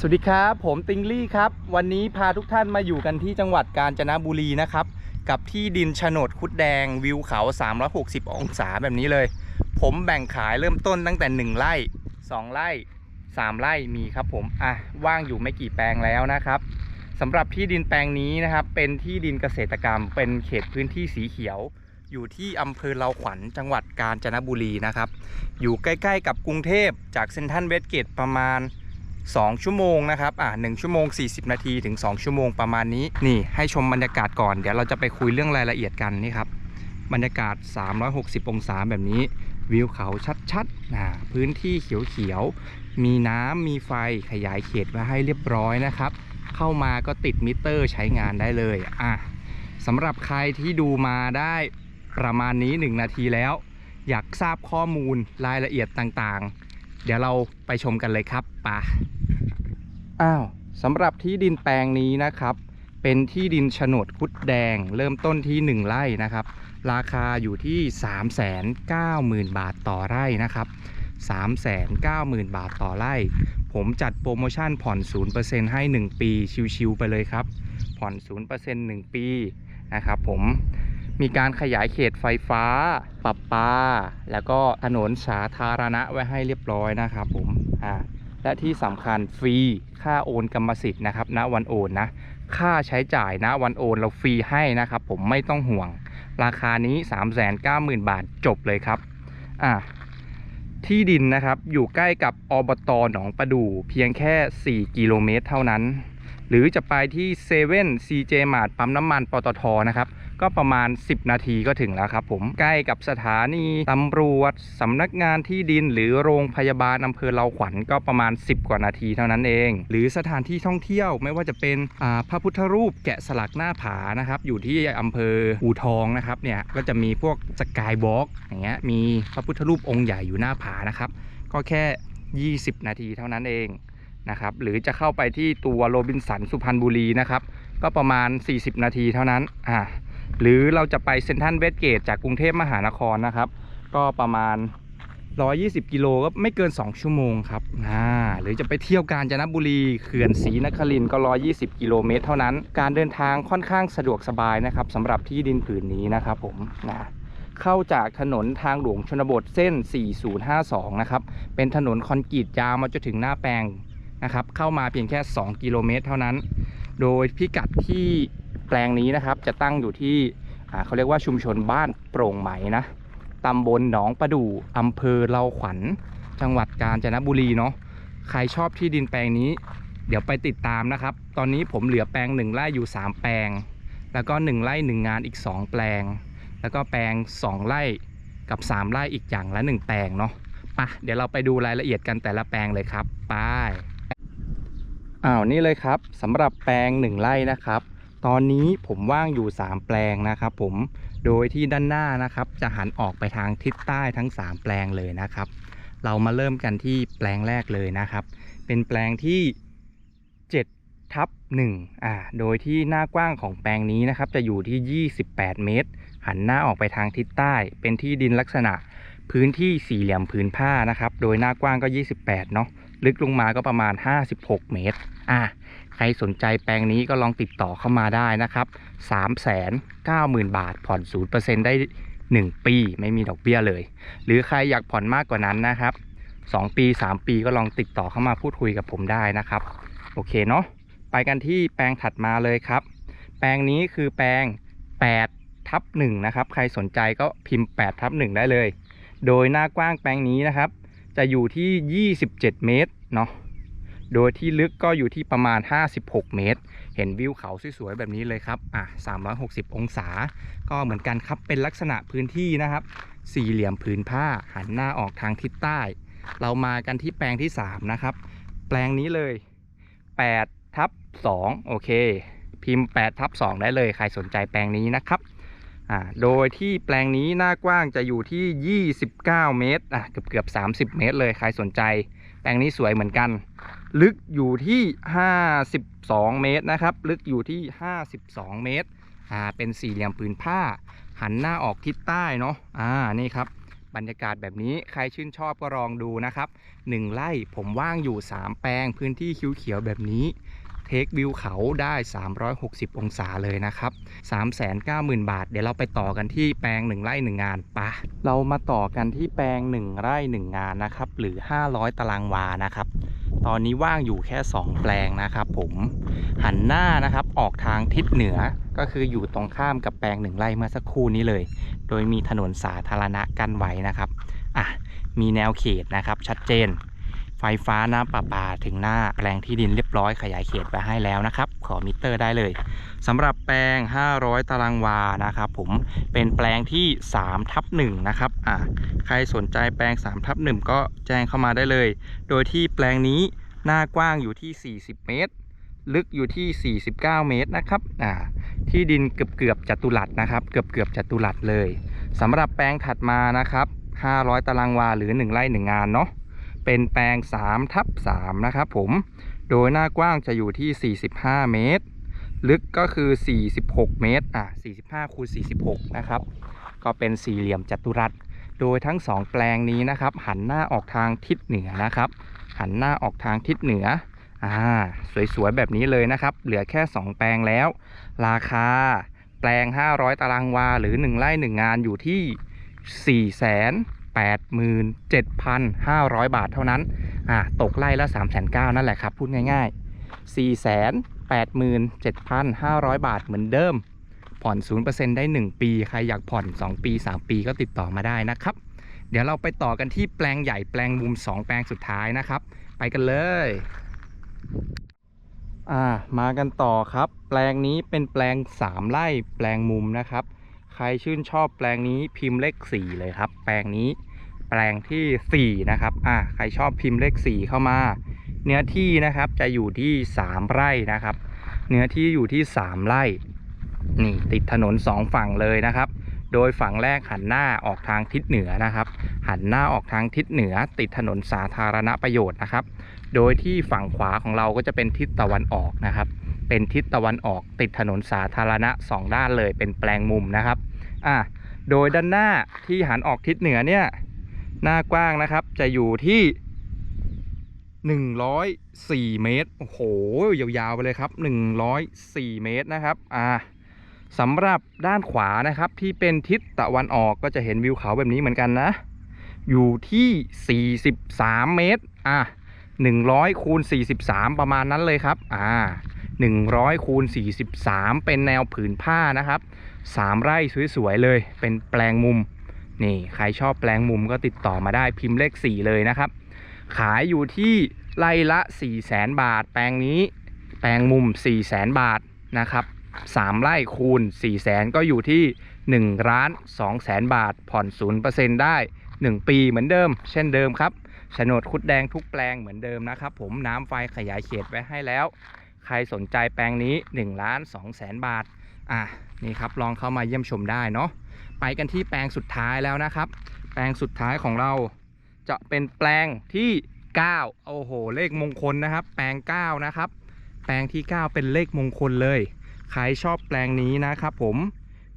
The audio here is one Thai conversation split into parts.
สวัสดีครับ ผมติงลี่ครับ วันนี้พาทุกท่านมาอยู่กันที่จังหวัดกาญจนบุรีนะครับ กับที่ดินโฉนดคุดแดงวิวเขา 360 องศาแบบนี้เลย ผมแบ่งขายเริ่มต้นตั้งแต่ 1 ไร่ 2 ไร่ 3 ไร่มีครับผม อะ ว่างอยู่ไม่กี่แปลงแล้วนะครับสำหรับที่ดินแปลงนี้นะครับ เป็นที่ดินเกษตรกรรม เป็นเขตพื้นที่สีเขียว อยู่ที่อำเภอเลาขวัญจังหวัดกาญจนบุรีนะครับ อยู่ใกล้ ๆ กับกรุงเทพจากเซนทรัลเวสเกตประมาณ 2 ชั่วโมงนะครับอ่า1ชั่วโมง 40 นาทีถึง 2 ชั่วโมงประมาณนี้นี่ให้ชมบรรยากาศก่อนเดี๋ยวเราจะไปคุยเรื่องรายละเอียดกันนี่ครับบรรยากาศ 360 องศาแบบนี้ วิวเขาชัดๆนะพื้นที่เขียวๆ มีน้ำมีไฟขยายเขตไว้ให้เรียบร้อยนะครับ เข้ามาก็ติดมิเตอร์ใช้งานได้เลยอะสำหรับใครที่ดูมาได้ประมาณนี้ 1 นาทีแล้ว อยากทราบข้อมูลรายละเอียดต่างๆ เดี๋ยวเราไปชมกันเลยครับไปะ อ้าวสำหรับที่ดินแปลงนี้นะครับ เป็นที่ดินโฉนดคุดแดง เริ่มต้นที่ 1 ไร่นะครับ ราคาอยู่ที่ 390,000 บาทต่อไร่นะครับ 390,000 บาทต่อไร่ ผมจัดโปรโมชั่นผ่อน 0%ให้ 1 ปี ชิวๆไปเลยครับ ผ่อน 0% 1 ปีนะครับผมมีการขยายเขตไฟฟ้าปรับปา แล้วก็ถนนสาธารณะไว้ให้เรียบร้อยนะครับผมอ่า และที่สำคัญฟรีค่าโอนกรรมสิทธิ์นะครับณวันโอนนะค่าใช้จ่ายณวันโอนเราฟรีให้นะครับ ผมไม่ต้องห่วง ราคานี้ 390,000 บาทจบเลยครับอ่าที่ดินนะครับอยู่ใกล้กับอบตหนองประดู่เพียงแค่ 4 กิโลเมตรเท่านั้น หรือจะไปที่เซเว่นซีเจมาร์ปั๊มน้ำมันปตทนะครับ ก็ประมาณ 10 นาทีก็ถึงแล้วครับผมใกล้กับสถานีตำรวจสำนักงานที่ดินหรือโรงพยาบาลอำเภอเลาขวัญก็ประมาณ 10 กว่านาทีเท่านั้นเอง หรือสถานที่ท่องเที่ยวไม่ว่าจะเป็นพระพุทธรูปแกะสลักหน้าผานะครับ อยู่ที่อำเภออูทองนะครับเนี่ยก็จะมีพวกสกายวอล์กอย่างเงี้ยมีพระพุทธรูปองค์ใหญ่อยู่หน้าผานะครับ ก็แค่ 20 นาทีเท่านั้นเองนะครับหรือจะเข้าไปที่ตัวโรบินสันสุพรรณบุรีนะครับ ก็ประมาณ 40 นาทีเท่านั้นอ่า หรือเราจะไปเซนทรัลเวสเกตจากกรุงเทพมหานครนะครับ ก็ประมาณ 120 กิโลก็ไม่เกิน 2 ชั่วโมงครับอ่าหรือจะไปเที่ยวกาญจนบุรีเขื่อนศรีนครินทร์ก็ 120 กิโลเมตรเท่านั้น การเดินทางค่อนข้างสะดวกสบายนะครับสำหรับที่ดินผืนนี้นะครับผมนะเข้าจากถนนทางหลวงชนบทเส้น 4052 นะครับ เป็นถนนคอนกรีตยาวมาจนถึงหน้าแปลงนะครับ เข้ามาเพียงแค่ 2 กิโลเมตรเท่านั้น โดยพิกัดที่ แปลงนี้นะครับจะตั้งอยู่ที่เขาเรียกว่าชุมชนบ้านโปร่งไหมนะตำบลหนองประดู่อำเภอเลาขวัญ จังหวัดกาญจนบุรีเนาะใครชอบที่ดินแปลงนี้ เดี๋ยวไปติดตามนะครับ ตอนนี้ผมเหลือแปลง 1ไร่อยู่ 3 แปลง แล้วก็ 1ไร่1งานอีก 2 แปลง แล้วก็แปลง 2ไร่กับ 3ไร่อีกอย่างละ 1 แปลงเนาะปะเดี๋ยวเราไปดูรายละเอียดกันแต่ละแปลงเลยครับไปอ้าวนี่เลยครับสำหรับแปลง 1ไร่นะครับ ตอนนี้ผมว่างอยู่ 3 แปลงนะครับ ผมโดยที่ด้านหน้านะครับ จะหันออกไปทางทิศใต้ทั้ง 3 แปลงเลยนะครับ เรามาเริ่มกันที่แปลงแรกเลยนะครับ เป็นแปลงที่7ทับ1อ่าโดยที่หน้ากว้างของแปลงนี้นะครับ จะอยู่ที่ 28 เมตร หันหน้าออกไปทางทิศใต้ เป็นที่ดินลักษณะพื้นที่สี่เหลี่ยมผืนผ้านะครับ โดยหน้ากว้างก็ 28 เนาะ ลึกลงมาก็ประมาณ 56 เมตร อ่า ใครสนใจแปลงนี้ก็ลองติดต่อเข้ามาได้นะครับ390,000 บาทผ่อน 0%ได้ 1 ปี ไม่มีดอกเบี้ยเลย หรือใครอยากผ่อนมากกว่านั้นนะครับ 2 ปี 3 ปีก็ลองติดต่อเข้ามาพูดคุยกับผมได้นะครับ โอเคเนาะไปกันที่แปลงถัดมาเลยครับ แปลงนี้คือแปลง 8 ทับ1นะครับ ใครสนใจก็พิมพ์8ทับ1ได้เลย โดยหน้ากว้างแปลงนี้นะครับ จะอยู่ที่ 27 เมตรเนาะ โดยที่ลึกก็อยู่ที่ประมาณ 56 เมตร เห็นวิวเขาสวยๆแบบนี้เลยครับอะ360 องศา ก็เหมือนกันครับเป็นลักษณะพื้นที่นะครับ สี่เหลี่ยมผืนผ้าหันหน้าออกทางทิศใต้ เรามากันที่แปลงที่ 3 นะครับ แปลงนี้เลย 8 ทับ 2 โอเค พิมพ์ 8 ทับ 2 ได้เลยใครสนใจแปลงนี้นะครับอ่าโดยที่แปลงนี้หน้ากว้างจะอยู่ที่ 29 เมตรอะเกือบเกือบๆ30 เมตรเลย ใครสนใจ แปลงนี้สวยเหมือนกัน ลึกอยู่ที่ 52 เมตรนะครับ ลึกอยู่ที่ 52 เมตร อ่า เป็นสี่เหลี่ยมผืนผ้า หันหน้าออกทิศใต้เนาะ อ่า นี่ครับ บรรยากาศแบบนี้ใครชื่นชอบก็ลองดูนะครับหนึ่งไร่ผมว่างอยู่ 3 แปลงพื้นที่คิ้วเขียวๆแบบนี้ เทควิวเขาได้ 360 องศาเลยนะครับ 390,000 บาท เดี๋ยวเราไปต่อกันที่แปลง 1 ไร่ 1 งานปะเรามาต่อกันที่แปลง 1 ไร่ 1 งานนะครับ หรือ 500 ตารางวานะครับตอนนี้ว่างอยู่แค่ 2 แปลงนะครับผมหันหน้านะครับออกทางทิศเหนือก็คืออยู่ตรงข้ามกับแปลง1ไร่เมื่อสักครู่นี้เลย โดยมีถนนสาธารณะกั้นไว้นะครับอะมีแนวเขตนะครับชัดเจน ไฟฟ้าน้ำประปาถึงหน้าแปลงที่ดินเรียบร้อยขยายเขตไปให้แล้วนะครับ ขอมิเตอร์ได้เลยสำหรับแปลง 500 ตารางวานะครับผมเป็นแปลงที่3ทับ1นะครับอะใครสนใจแปลง3ทับ1ก็แจ้งเข้ามาได้เลย โดยที่แปลงนี้หน้ากว้างอยู่ที่ 40 เมตร ลึกอยู่ที่ 49 เมตรนะครับอ่าที่ดินเกือบเกือบจัตุรัสนะครับ เกือบเกือบจัตุรัสเลยสำหรับแปลงถัดมานะครับ 500 ตารางวาหรือ 1 ไร่ 1 งานเนาะ เป็นแปลง3ทับ3นะครับผม โดยหน้ากว้างจะอยู่ที่ 45 เมตร ลึกก็คือ 46 เมตร อะ 45คูณ46 นะครับ ก็เป็นสี่เหลี่ยมจัตุรัส โดยทั้ง 2 แปลงนี้นะครับ หันหน้าออกทางทิศเหนือนะครับ หันหน้าออกทางทิศเหนือ อ่า สวยๆ แบบนี้เลยนะครับ เหลือแค่ 2 แปลงแล้ว ราคาแปลง 500 ตารางวา หรือ 1 ไร่ 1 งานอยู่ที่ 4 0 0 0 0 87,500 บาทเท่านั้นอ่าตกไล่ละ3 9 0 0 0นั่นแหละครับ พูดง่ายๆ 487,500 บาทเหมือนเดิม ผ่อน 0%ได้ 1 ปี ใครอยากผ่อน 2 ปี 3 ปีก็ติดต่อมาได้นะครับ เดี๋ยวเราไปต่อกันที่แปลงใหญ่แปลงมุม 2 แปลงสุดท้ายนะครับ ไปกันเลยอ่ามากันต่อครับ แปลงนี้เป็นแปลง 3 ไร่แปลงมุมนะครับ ใครชื่นชอบแปลงนี้พิมพ์เลข4เลยครับ แปลงนี้แปลงทีสี่ 4 นะครับ อ่า ใครชอบพิมพ์เลข 4 เข้ามา เนื้อที่นะครับจะอยู่ที่ 3 ไร่นะครับ เนื้อที่อยู่ที่ 3 ไร่ นี่ติดถนน 2 ฝั่งเลยนะครับ โดยฝั่งแรกหันหน้าออกทางทิศเหนือนะครับ หันหน้าออกทางทิศเหนือ ติดถนนสาธารณประโยชน์นะครับ โดยที่ฝั่งขวาของเราก็จะเป็นทิศตะวันออกนะครับ เป็นทิศตะวันออกติดถนนสาธารณะสองด้านเลยเป็นแปลงมุมนะครับอะโดยด้านหน้าที่หันออกทิศเหนือเนี่ยหน้ากว้างนะครับจะอยู่ที่ 104 เมตรโอ้โหยาวๆไปเลยครับ 104 เมตรนะครับอ่าสำหรับด้านขวานะครับที่เป็นทิศตะวันออกก็จะเห็นวิวเขาแบบนี้เหมือนกันนะ อยู่ที่ 43 เมตรอะ100คูณ43 ประมาณนั้นเลยครับอ่า 100คูณ43 เป็นแนวผืนผ้านะครับ 3 ไร่สวยๆเลย เป็นแปลงมุม นี่ใครชอบแปลงมุมก็ติดต่อมาได้พิมพ์เลข 4 เลยนะครับ ขายอยู่ที่ไร่ละ 4 0 0แสนบาท แปลงนี้แปลงมุม 4 0 0แสนบาทนะครับ 3 ไร่คูณ 4 0 0แสนก็อยู่ที่ 1 ล้าน2แสนบาท ผ่อน0%ได้ 1 ปีเหมือนเดิม เช่นเดิมครับโฉนดคุดแดงทุกแปลงเหมือนเดิมนะครับ ผมน้ำไฟขยายเขตไว้ให้แล้ว ใครสนใจแปลงนี้1ล้าน2แสนบาท อะนี่ครับลองเข้ามาเยี่ยมชมได้เนาะ ไปกันที่แปลงสุดท้ายแล้วนะครับ แปลงสุดท้ายของเราจะเป็นแปลงที่ 9 โอ้โห เลขมงคลนะครับ แปลง 9 นะครับ แปลงที่ 9 เป็นเลขมงคลเลย ใครชอบแปลงนี้นะครับผม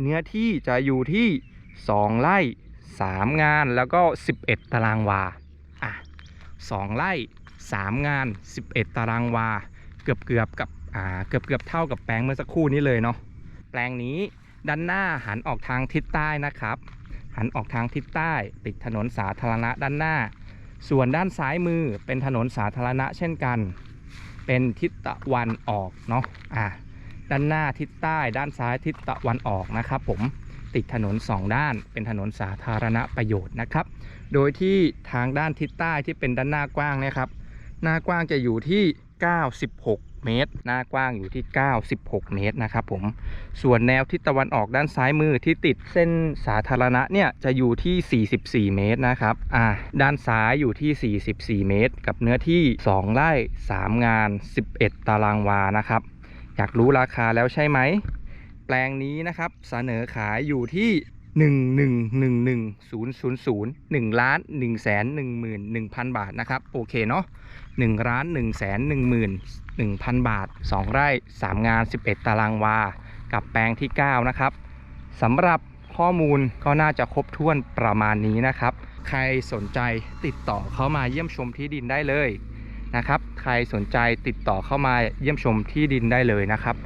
เนื้อที่จะอยู่ที่ 2 ไร่ 3 งานแล้วก็ 11 ตารางวา อะ 2 ไร่ 3 งาน 11 ตารางวา กือบเกือบๆกับอ่าเกือบเกือบๆเท่ากับแปลงเมื่อสักครู่นี้เลยเนาะแปลงนี้ด้านหน้าหันออกทางทิศใต้นะครับ หันออกทางทิศใต้ ติดถนนสาธารณะด้านหน้า ส่วนด้านซ้ายมือเป็นถนนสาธารณะเช่นกัน เป็นทิศตะวันออกเนาะอ่าด้านหน้าทิศใต้ ด้านซ้ายทิศตะวันออกนะครับผมติดถนนสองด้าน เป็นถนนสาธารณประโยชน์นะครับ โดยที่ทางด้านทิศใต้ที่เป็นด้านหน้ากว้างเนะครับ หน้ากว้างจะอยู่ที่ 96 เมตร หน้ากว้างอยู่ที่ 96 เมตรนะครับผม ส่วนแนวทิศตะวันออกด้านซ้ายมือที่ติดเส้นสาธารณะเนี่ยจะอยู่ที่ 44 เมตรนะครับ อ่า ด้านซ้ายอยู่ที่ 44 เมตร กับเนื้อที่ 2 ไร่ 3 งาน 11 ตารางวา นะครับ อยากรู้ราคาแล้วใช่ไหม แปลงนี้นะครับเสนอขายอยู่ที่ 1 1 1 1 0 0 0 1ล้าน1แสน1หมื่น1,000บาทนะครับโอเคเนาะ1ล้าน1แสน1หมื่น1,000บาท2ไร่3งาน11ตารางวา กับแปลงที่9นะครับสำหรับข้อมูลก็น่าจะครบถ้วนประมาณนี้นะครับ ใครสนใจติดต่อเข้ามาเยี่ยมชมที่ดินได้เลยนะครับ ใครสนใจติดต่อเข้ามาเยี่ยมชมที่ดินได้เลยนะครับ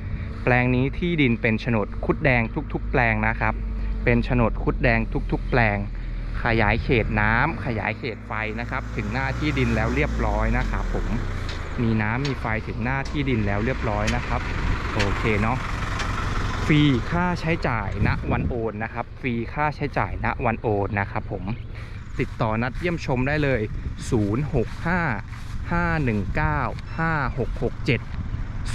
แปลงนี้ที่ดินเป็นโฉนดคุดแดงทุก ๆ แปลงนะครับ เป็นโฉนดคุดแดงทุก ๆ แปลง ขยายเขตน้ำขยายเขตไฟนะครับ ถึงหน้าที่ดินแล้วเรียบร้อยนะครับผมมีน้ำมีไฟถึงหน้าที่ดินแล้วเรียบร้อยนะครับ โอเคเนาะฟรีค่าใช้จ่ายณวันโอนนะครับ ฟรีค่าใช้จ่ายณวันโอนนะครับผมติดต่อนัดเยี่ยมชมได้เลย 065 519 5667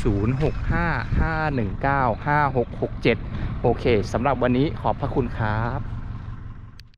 065 519 5667 โอเคสำหรับวันนี้ขอบพระคุณครับ